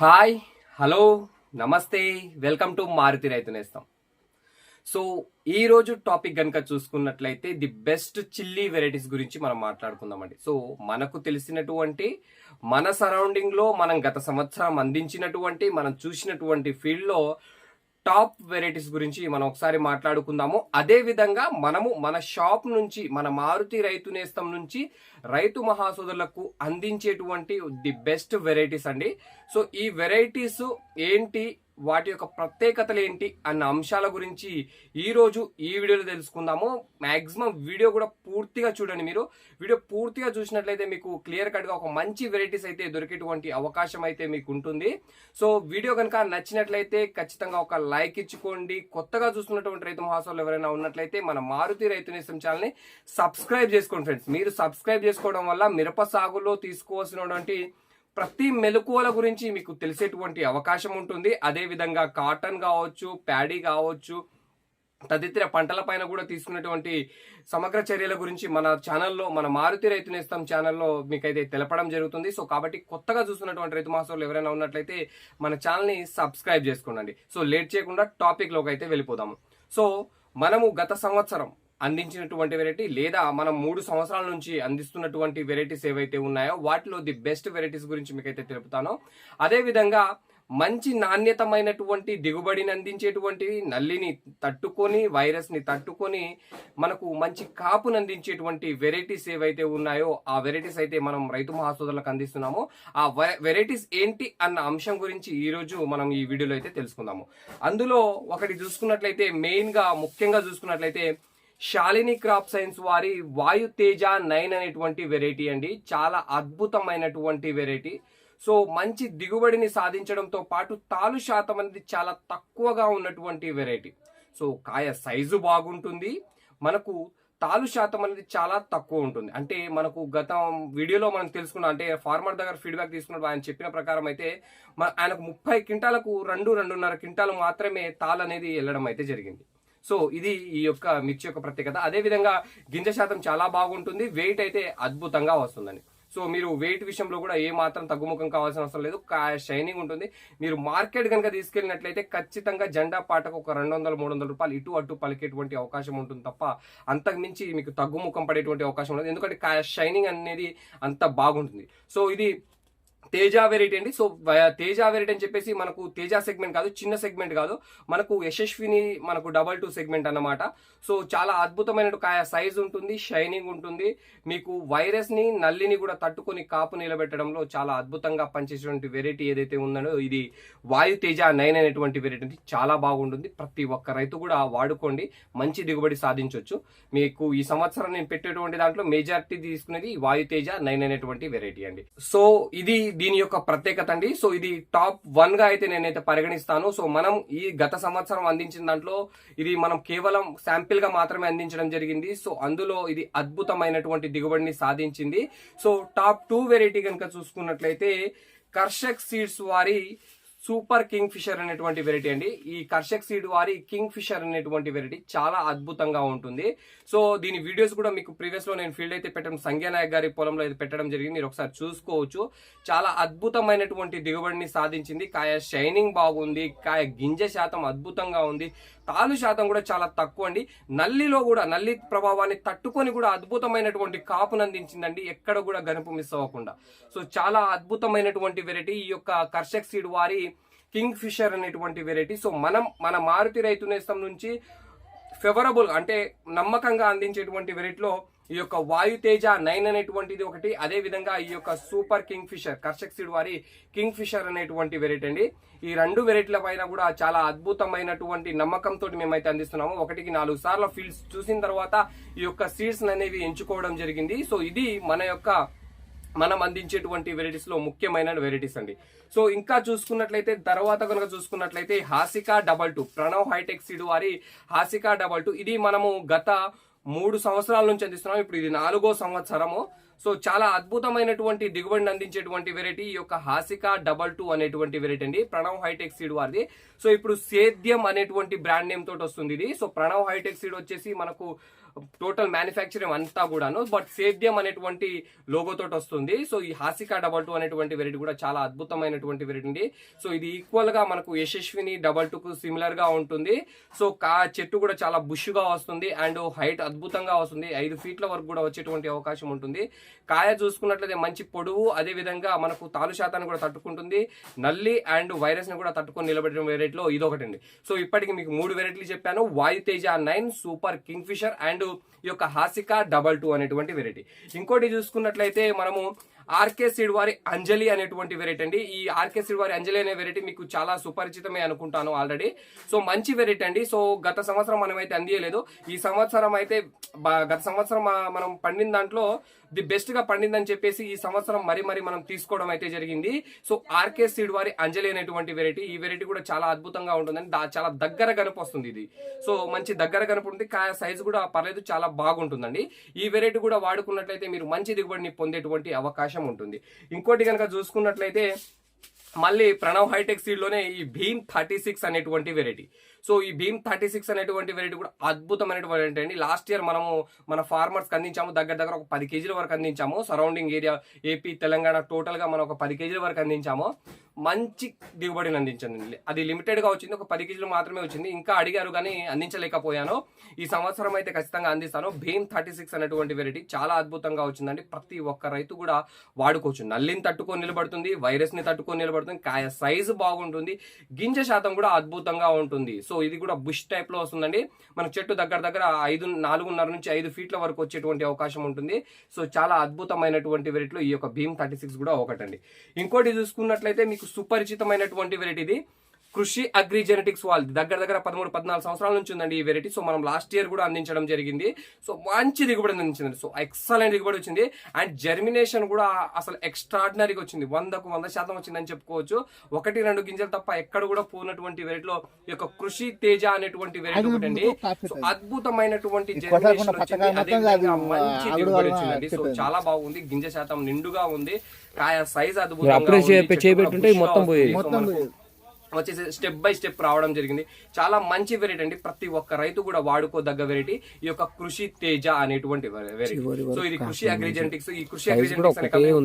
Hi hello నమస్తే welcome to Maruti రైతు నేస్తాం. So ఈరోజు టాపిక్ కనుక చూసుకున్నట్లయితే ది బెస్ట్ చిల్లీ వెరైటీస్ గురించి మనం మాట్లాడుకుందామండి. సో మనకు తెలిసినటువంటి మన సరౌండింగ్లో మనం గత సంవత్సరం అందించినటువంటి మనం చూసినటువంటి ఫీల్డ్లో టాప్ వెరైటీస్ గురించి మనం ఒకసారి మాట్లాడుకుందాము. అదే విధంగా మనము మన షాప్ నుంచి మన మారుతి రైతు నేస్తం నుంచి రైతు మహాసోదరులకు అందించేటువంటి ది బెస్ట్ వెరైటీస్ అండి. సో ఈ వెరైటీస్ ఏంటి? వాటి యొక్క ప్రత్యేకతలు ఏంటి అన్న అంశాల గురించి ఈరోజు ఈ వీడియోలో తెలుసుకుందాము. మాక్సిమం వీడియో కూడా పూర్తిగా చూడండి మీరు. వీడియో పూర్తిగా చూసినట్లయితే మీకు క్లియర్ కట్గా ఒక మంచి వెరైటీస్ అయితే దొరికేటువంటి అవకాశం అయితే మీకు ఉంటుంది. సో వీడియో కనుక నచ్చినట్లయితే ఖచ్చితంగా ఒక లైక్ ఇచ్చుకోండి. కొత్తగా చూస్తున్నటువంటి రైతు మహాసోలు ఎవరైనా ఉన్నట్లయితే మన మారుతి రైతు నేస్తం ఛానల్ని సబ్స్క్రైబ్ చేసుకోండి ఫ్రెండ్స్. మీరు సబ్స్క్రైబ్ చేసుకోవడం వల్ల మిరప సాగులో తీసుకోవాల్సినటువంటి ప్రతి మెలకువల గురించి మీకు తెలిసేటువంటి అవకాశం ఉంటుంది. అదే విధంగా కాటన్ కావచ్చు ప్యాడీ కావచ్చు తదితర పంటల పైన కూడా తీసుకున్నటువంటి సమగ్ర చర్యల గురించి మన ఛానల్లో మన మారుతి రైతు నేస్తం ఛానల్లో మీకైతే తెలపడం జరుగుతుంది. సో కాబట్టి కొత్తగా చూస్తున్నటువంటి రైతు మాసంలో ఎవరైనా ఉన్నట్లయితే మన ఛానల్ని సబ్స్క్రైబ్ చేసుకోండి. సో లేట్ చేయకుండా టాపిక్లోకి అయితే వెళ్ళిపోదాము. సో మనము గత సంవత్సరం అందించినటువంటి వెరైటీ లేదా మనం మూడు సంవత్సరాల నుంచి అందిస్తున్నటువంటి వెరైటీస్ ఏవైతే ఉన్నాయో వాటిలో ది బెస్ట్ వెరైటీస్ గురించి మీకైతే తెలుపుతాను. అదేవిధంగా మంచి నాణ్యతమైనటువంటి దిగుబడిని అందించేటువంటి నల్లిని తట్టుకొని వైరస్ని తట్టుకొని మనకు మంచి కాపును అందించేటువంటి వెరైటీస్ ఏవైతే ఉన్నాయో ఆ వెరైటీస్ అయితే మనం రైతు మహాసోదరులకు అందిస్తున్నామో. ఆ వెరైటీస్ ఏంటి అన్న అంశం గురించి ఈరోజు మనం ఈ వీడియోలో అయితే తెలుసుకుందాము. అందులో ఒకటి చూసుకున్నట్లయితే మెయిన్గా ముఖ్యంగా చూసుకున్నట్లయితే శాలిని క్రాప్ సైన్స్ వారి వాయు తేజ నైన్ అనేటువంటి వెరైటీ అండి. చాలా అద్భుతమైనటువంటి వెరైటీ సో మంచి దిగుబడిని సాధించడంతో పాటు తాలు శాతం అనేది చాలా తక్కువగా ఉన్నటువంటి వెరైటీ సో కాయ సైజు బాగుంటుంది. మనకు తాలు శాతం అనేది చాలా తక్కువ ఉంటుంది. అంటే మనకు గత వీడియోలో మనం తెలుసుకున్నాం. అంటే ఫార్మర్ దగ్గర ఫీడ్బ్యాక్ తీసుకున్నప్పుడు ఆయన చెప్పిన ప్రకారం అయితే ఆయనకు ముప్పై క్వింటాలకు రెండు రెండున్నర క్వింటాలు మాత్రమే తాలు అనేది వెళ్ళడం అయితే జరిగింది. సో ఇది ఈ యొక్క మిర్చి యొక్క ప్రత్యేకత. అదే విధంగా గింజ శాతం చాలా బాగుంటుంది. వెయిట్ అయితే అద్భుతంగా వస్తుందండి. సో మీరు వెయిట్ విషయంలో కూడా ఏ మాత్రం తగ్గుముఖం కావాల్సిన అవసరం లేదు. షైనింగ్ ఉంటుంది. మీరు మార్కెట్ కనుక తీసుకెళ్ళినట్లయితే ఖచ్చితంగా జెండా పాటకు ఒక రెండు వందల మూడు వందల రూపాయలు ఇటు అటు పలికేటువంటి అవకాశం ఉంటుంది తప్ప అంతకు మించి మీకు తగ్గుముఖం పడేటువంటి అవకాశం ఉండదు. ఎందుకంటే షైనింగ్ అనేది అంత బాగుంటుంది. సో ఇది తేజ వెరైటీ అండి. సో తేజ వెరైటీ అని చెప్పేసి మనకు తేజ సెగ్మెంట్ కాదు చిన్న సెగ్మెంట్ కాదు. మనకు యశస్విని మనకు డబల్ టూ సెగ్మెంట్ అన్నమాట. సో చాలా అద్భుతమైన కాయ సైజ్ ఉంటుంది షైనింగ్ ఉంటుంది. మీకు వైరస్ని నల్లిని కూడా తట్టుకొని కాపు నిలబెట్టడంలో చాలా అద్భుతంగా పనిచేసేటువంటి వెరైటీ ఏదైతే ఉందో ఇది వాయు తేజ నైన్ అనేటువంటి వెరైటీ చాలా బాగుంటుంది. ప్రతి ఒక్క రైతు కూడా వాడుకోండి. మంచి దిగుబడి సాధించవచ్చు మీకు ఈ సంవత్సరం నేను పెట్టేటువంటి దాంట్లో మెజారిటీ తీసుకునేది వాయు తేజ నైన్ అనేటువంటి వెరైటీ అండి. సో ఇది దీని యొక్క ప్రత్యేకత అండి. సో ఇది టాప్ వన్గా అయితే నేనైతే పరిగణిస్తాను. సో మనం ఈ గత సంవత్సరం అందించిన దాంట్లో ఇది మనం కేవలం శాంపిల్గా మాత్రమే అందించడం జరిగింది. సో అందులో ఇది అద్భుతమైనటువంటి దిగుబడిని సాధించింది. సో టాప్ టూ వెరైటీ కనుక చూసుకున్నట్లయితే కర్షక్ సీడ్స్ వారి సూపర్ కింగ్ ఫిషర్ అనేటువంటి వెరైటీ అండి. ఈ కర్షక్ సీడ్ వారి కింగ్ ఫిషర్ అనేటువంటి వెరైటీ చాలా అద్భుతంగా ఉంటుంది. సో దీని వీడియోస్ కూడా మీకు ప్రీవియస్లో నేను ఫీల్డ్ అయితే పెట్టడం సంఘ్యానాయక్ గారి పొలంలో అయితే పెట్టడం జరిగింది. మీరు ఒకసారి చూసుకోవచ్చు. చాలా అద్భుతమైనటువంటి దిగుబడిని సాధించింది. కాయ షైనింగ్ బాగుంది. కాయ గింజ శాతం అద్భుతంగా ఉంది. తాలు శాతం కూడా చాలా తక్కువ అండి నల్లిలో కూడా నల్లి ప్రభావాన్ని తట్టుకొని కూడా అద్భుతమైనటువంటి కాపును అందించిందండి ఎక్కడ కూడా గనుపు మిస్ అవ్వకుండా. సో చాలా అద్భుతమైనటువంటి వెరైటీ ఈ యొక్క కర్షక్ సీడ్ వారి కింగ్ ఫిషర్ అనేటువంటి వెరైటీ సో మనం మన మారుతి రైతు నేస్తం నుంచి ఫేవరబుల్ అంటే నమ్మకంగా అందించేటువంటి వెరైటీలో ఈ యొక్క వాయు తేజ నైన్ అనేటువంటిది ఒకటి. అదే విధంగా ఈ యొక్క super king fissure Karshak seed వారి కింగ్ ఫిషర్ అనేటువంటి వెరైటీ అండి. ఈ రెండు వెరైటీల పైన కూడా చాలా అద్భుతమైనటువంటి నమ్మకంతో మేమైతే అందిస్తున్నాము. ఒకటికి నాలుగు సార్లు ఫీల్డ్స్ చూసిన తర్వాత ఈ యొక్క సీడ్స్ అనేవి ఎంచుకోవడం జరిగింది. సో ఇది మన యొక్క మనం అందించేటువంటి వెరైటీస్లో ముఖ్యమైన వెరైటీస్ అండి. సో ఇంకా చూసుకున్నట్లయితే తర్వాత కనుక చూసుకున్నట్లయితే Hasika double two Pranav hitech seed వారి హాసికా డబల్ టూ. ఇది మనము గత మూడు సంవత్సరాల నుంచి అందిస్తున్నాం. ఇప్పుడు ఇది నాలుగో సంవత్సరము. సో చాలా అద్భుతమైనటువంటి దిగుబడిని అందించేటువంటి వెరైటీ ఈ యొక్క హాసికా డబల్ టూ అనేటువంటి వెరైటీ అండి. ప్రణవ్ హైటెక్ సీడ్ వారిది. సో ఇప్పుడు సేద్యం అనేటువంటి బ్రాండ్ నేమ్ తోటి వస్తుంది ఇది. సో ప్రణవ్ హైటెక్ సీడ్ వచ్చేసి మనకు టోటల్ మ్యానుఫ్యాక్చరింగ్ అంతా కూడాను బట్ సేద్యం అనేటువంటి లోగో తోటి వస్తుంది. సో ఈ హాసికా డబల్ టూ అనేటువంటి వెరైటీ కూడా చాలా అద్భుతమైనటువంటి వెరైటీ అండి. సో ఇది ఈక్వల్గా మనకు యశస్విని డబల్ టూకు సిమిలర్గా సిమిలర్గా ఉంటుంది. సో కా చెట్టు కూడా చాలా బుష్గా వస్తుంది అండ్ హైట్ అద్భుతంగా వస్తుంది. ఐదు ఫీట్ల వరకు కూడా వచ్చేటువంటి అవకాశం ఉంటుంది. కాయ చూసుకున్నట్లయితే మంచి పొడవు అదే విధంగా మనకు తాలు శాతాన్ని కూడా తట్టుకుంటుంది. నల్లి అండ్ వైరస్ని కూడా తట్టుకొని నిలబెట్టిన వెరైటీలో ఇది ఒకటి అండి సో ఇప్పటికి మీకు మూడు వెరైటీలు చెప్పాను. Vayuteja nine super kingfisher and ఈ యొక్క హాసిక డబల్ టూ అనేటువంటి వెరైటీ ఇంకోటి చూసుకున్నట్లయితే మనము ఆర్కే సీడ్ వారి అంజలి అనేటువంటి వెరైటీ అండి. ఈ ఆర్కే సీడ్ వారి అంజలి అనే వెరైటీ మీకు చాలా సుపరిచితమే అనుకుంటాను ఆల్రెడీ సో మంచి వెరైటీ అండి. సో గత సంవత్సరం మనమైతే అందియలేదు. ఈ సంవత్సరం అయితే గత సంవత్సరం మనం పండిన దాంట్లో ది బెస్ట్గా పండిందని చెప్పేసి ఈ సంవత్సరం మరి మరి మనం తీసుకోవడం అయితే జరిగింది. సో ఆర్కే సీడ్ వారి అంజలి అనేటువంటి వెరైటీ ఈ వెరైటీ కూడా చాలా అద్భుతంగా ఉంటుందండి చాలా దగ్గర గనుపు వస్తుంది ఇది. సో మంచి దగ్గర గనుపు ఉంటుంది కాయ సైజు కూడా పర్లేదు చాలా బాగుంటుందండి. ఈ వెరైటీ కూడా వాడుకున్నట్లయితే మీరు మంచి దిగుబడిని పొందేటువంటి అవకాశం ఉంటుంది. ఇంకోటి కనుక చూసుకున్నట్లయితే మళ్ళీ ప్రణవ్ హైటెక్ సీడ్లోనే ఈ భీమ్ థర్టీ సిక్స్ అనేటువంటి వెరైటీ. సో ఈ భీమ్ థర్టీ సిక్స్ అనేటువంటి వెరైటీ కూడా అద్భుతమైనటువంటి వెరైటీ అండి. లాస్ట్ ఇయర్ మనము మన ఫార్మర్స్ అందించాము దగ్గర దగ్గర ఒక పది కేజీల వరకు అందించాము. సరౌండింగ్ ఏరియా ఏపీ తెలంగాణ టోటల్గా మనం ఒక పది కేజీల వరకు అందించాము. మంచి దిగుబడిని అందించింది. అది లిమిటెడ్గా వచ్చింది ఒక పది కేజీలు మాత్రమే వచ్చింది. ఇంకా అడిగారు కానీ అందించలేకపోయాను. ఈ సంవత్సరం అయితే ఖచ్చితంగా అందిస్తాను. భీమ్ థర్టీ సిక్స్ అనేటువంటి వెరైటీ చాలా అద్భుతంగా వచ్చిందండి. ప్రతి ఒక్క రైతు కూడా వాడుకోవచ్చు. నల్లిని తట్టుకొని నిలబడుతుంది వైరస్ని తట్టుకొని నిలబడుతుంది కాయ సైజు బాగుంటుంది గింజ శాతం కూడా అద్భుతంగా ఉంటుంది. సో ఇది కూడా బుష్ టైప్లో వస్తుందండి. మన చెట్టు దగ్గర దగ్గర ఐదు నాలుగున్నర నుంచి ఐదు ఫీట్ల వరకు వచ్చేటువంటి అవకాశం ఉంటుంది. సో చాలా అద్భుతమైనటువంటి వెరైటీలో ఈ యొక్క భీమ్ థర్టీ సిక్స్ కూడా ఒకటండి. ఇంకోటి చూసుకున్నట్లయితే మీకు సుపరిచితమైనటువంటి వెరైటీ ఇది. కృషి అగ్రి జెనెటిక్స్ వాళ్ళది. దగ్గర దగ్గర పదమూడు పద్నాలుగు సంవత్సరాల నుంచి ఉందండి ఈ వెరైటీ సో మనం లాస్ట్ ఇయర్ కూడా అందించడం జరిగింది. సో మంచి దిగుబడి అందించింది సో ఎక్సలెంట్ దిగుబడి వచ్చింది. అండ్ జర్మినేషన్ కూడా అసలు ఎక్స్ట్రాడినరీగా వచ్చింది. వందకు వంద శాతం వచ్చిందని చెప్పుకోవచ్చు. ఒకటి రెండు గింజలు తప్ప ఎక్కడ కూడా పోనటువంటి వెరైటీలో ఈ యొక్క కృషి తేజ అనేటువంటి వెరైటీ ఒకటి అండి. సో అద్భుతమైనటువంటి జర్మినేషన్ వచ్చింది. మంచి దిగుబడి వచ్చిందండి. సో చాలా బాగుంది. గింజ శాతం నిండుగా ఉంది. కాయ సైజ్ అద్భుతంగా మొత్తం వచ్చేసి స్టెప్ బై స్టెప్ రావడం జరిగింది. చాలా మంచి వెరైటీ అండి. ప్రతి ఒక్క రైతు కూడా వాడుకోదగ్గ వెరైటీ ఈ యొక్క కృషి తేజ అనేటువంటి వెరైటీ సో ఇది కృషి అగ్రిజెంటిక్స్ ఈ కృషి అగ్రిజెంటిక్స్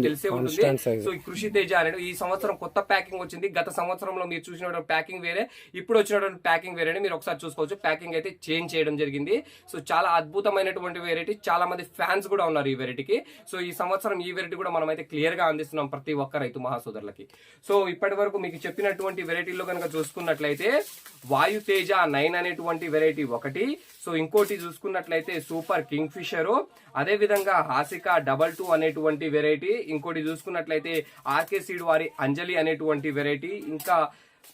తెలిసే ఉంటుంది. సో ఈ కృషి తేజ అనేది ఈ సంవత్సరం కొత్త ప్యాకింగ్ వచ్చింది. గత సంవత్సరంలో మీరు చూసినటువంటి ప్యాకింగ్ వేరే. ఇప్పుడు వచ్చినటువంటి ప్యాకింగ్ వేరే మీరు ఒకసారి చూసుకోవచ్చు. ప్యాకింగ్ అయితే చేంజ్ చేయడం జరిగింది. సో చాలా అద్భుతమైనటువంటి వెరైటీ చాలా మంది ఫ్యాన్స్ కూడా ఉన్నారు ఈ వెరైటీకి సో ఈ సంవత్సరం ఈ వెరైటీ కూడా మనం అయితే క్లియర్గా అందిస్తున్నాం ప్రతి ఒక్క రైతు మహాసోదరులకి. సో ఇప్పటి వరకు మీకు చెప్పినటువంటి వెరైటీలో కనుక చూసుకున్నట్లయితే వాయు తేజ నైన్ అనేటువంటి వెరైటీ ఒకటి. సో ఇంకోటి చూసుకున్నట్లయితే సూపర్ కింగ్ ఫిషరు అదే విధంగా హాసిక డబల్ టూ అనేటువంటి వెరైటీ ఇంకోటి చూసుకున్నట్లయితే ఆర్కే సీడ్ వారి అంజలి అనేటువంటి వెరైటీ ఇంకా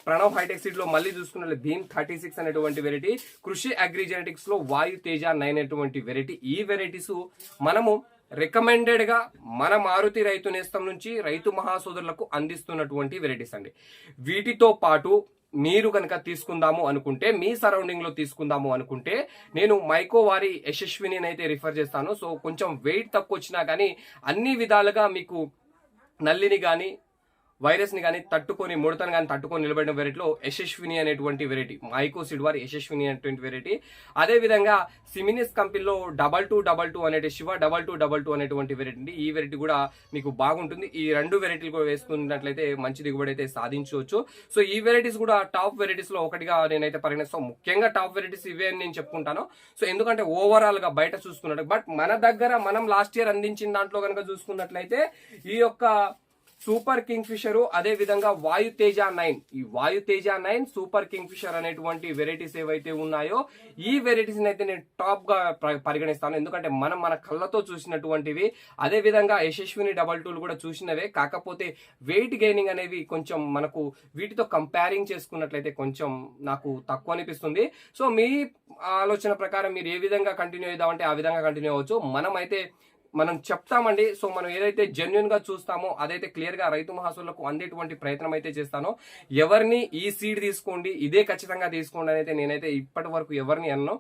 ప్రణవ్ హైటెక్ సీడ్లో మళ్ళీ చూసుకున్నట్లే భీమ్ థర్టీ సిక్స్ అనేటువంటి వెరైటీ కృషి అగ్రి జెనెటిక్స్లో వాయు తేజ నైన్ అనేటువంటి వెరైటీ ఈ వెరైటీస్ మనము రికమెండెడ్గా మన మారుతి రైతు నేస్తం నుంచి రైతు మహాసోదరులకు అందిస్తున్నటువంటి వెరైటీస్ అండి. వీటితో పాటు మీరు కనుక తీసుకుందాము అనుకుంటే మీ సరౌండింగ్లో తీసుకుందాము అనుకుంటే నేను మైకో వారి యశస్విని అయితే రిఫర్ చేస్తాను. సో కొంచెం వెయిట్ తక్కువ వచ్చినా కానీ అన్ని విధాలుగా మీకు నల్లిని కానీ వైరస్ని కానీ తట్టుకొని ముడతను కానీ తట్టుకొని నిలబడిన వెరైటీలో యశస్విని అనేటువంటి వెరైటీ మైకో సిడ్వార్ యశస్విని అనేటువంటి వెరైటీ. అదే విధంగా సిమినిస్ కంపెనీలో డబల్ టూ డబల్ టూ అనేటి Shiva double two double two అనేటువంటి వెరైటీ ఈ వెరైటీ కూడా మీకు బాగుంటుంది. ఈ రెండు వెరైటీలు కూడా వేసుకున్నట్లయితే మంచి దిగుబడి అయితే సాధించవచ్చు. సో ఈ వెరైటీస్ కూడా టాప్ వెరైటీస్లో ఒకటిగా నేనైతే పరిగణిస్తాను. ముఖ్యంగా టాప్ వెరైటీస్ ఇవే అని నేను చెప్పుకుంటాను. సో ఎందుకంటే ఓవరాల్గా బయట చూసుకున్నట్టు బట్ మన దగ్గర మనం లాస్ట్ ఇయర్ అందించిన దాంట్లో కనుక చూసుకున్నట్లయితే ఈ యొక్క సూపర్ కింగ్ ఫిషర్ అదే విధంగా వాయు తేజ నైన్. ఈ Vayu Teja nine super kingfisher అనేటువంటి వెరైటీస్ ఏవైతే ఉన్నాయో ఈ వెరైటీస్ అయితే నేను టాప్గా పరిగణిస్తాను. ఎందుకంటే మనం మన కళ్ళతో చూసినటువంటివి అదే విధంగా యశస్విని డబల్ టూలు కూడా చూసినవే. కాకపోతే వెయిట్ గెయినింగ్ అనేవి కొంచెం మనకు వీటితో కంపేరింగ్ చేసుకున్నట్లయితే కొంచెం నాకు తక్కువ అనిపిస్తుంది. సో మీ ఆలోచన ప్రకారం మీరు ఏ విధంగా కంటిన్యూ అవుదామంటే ఆ విధంగా కంటిన్యూ అవ్వచ్చు. మనం అయితే మనం చెప్తామండి. సో మనం ఏదైతే జెన్యున్గా చూస్తామో అదైతే క్లియర్గా రైతు మహాసులకు అందేటువంటి ప్రయత్నం అయితే చేస్తానో ఎవరిని ఈ సీడ్ తీసుకోండి ఇదే ఖచ్చితంగా తీసుకోండి అని అయితే నేనైతే ఇప్పటి వరకు ఎవరిని అన్నాను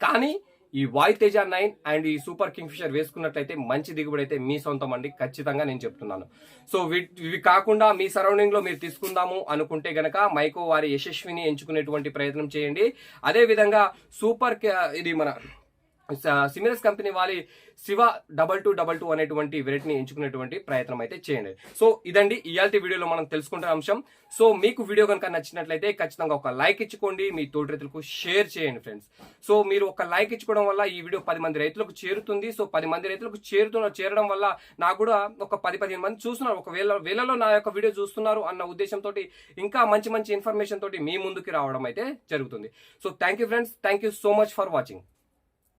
కానీ ఈ వాయుతేజ నైన్ అండ్ ఈ సూపర్ కింగ్ఫిషర్ వేసుకున్నట్లయితే మంచి దిగుబడి అయితే మీ సొంతం అండి. ఖచ్చితంగా నేను చెప్తున్నాను. సో ఇవి కాకుండా మీ సరౌండింగ్లో మీరు తీసుకుందాము అనుకుంటే గనక మైకో వారి యశస్విని ఎంచుకునేటువంటి ప్రయత్నం చేయండి. అదే విధంగా సూపర్ ఇది మన సిమిరస్ కంపెనీ వాళ్ళ Shiva double two double two అనేటువంటి వెరైటీని ఎంచుకునేటువంటి ప్రయత్నం అయితే చేయండి. సో ఇదండి ఇయాల్టి వీడియోలో మనం తెలుసుకుంటున్న అంశం. సో మీకు వీడియో కనుక నచ్చినట్లయితే ఖచ్చితంగా ఒక లైక్ ఇచ్చుకోండి మీ తోటి రైతులకు షేర్ చేయండి ఫ్రెండ్స్. సో మీరు ఒక లైక్ ఇచ్చుకోవడం వల్ల ఈ వీడియో పది మంది రైతులకు చేరుతుంది. సో పది మంది రైతులకు చేరుతున్న చేరడం వల్ల నాకు కూడా ఒక పది పదిహేను మంది చూస్తున్నారు. ఒక వేల వేలలో నా యొక్క వీడియో చూస్తున్నారు అన్న ఉద్దేశంతో ఇంకా మంచి మంచి ఇన్ఫర్మేషన్ తోటి మీ ముందుకి రావడం అయితే జరుగుతుంది. So thank you friends. Thank you so much for watching.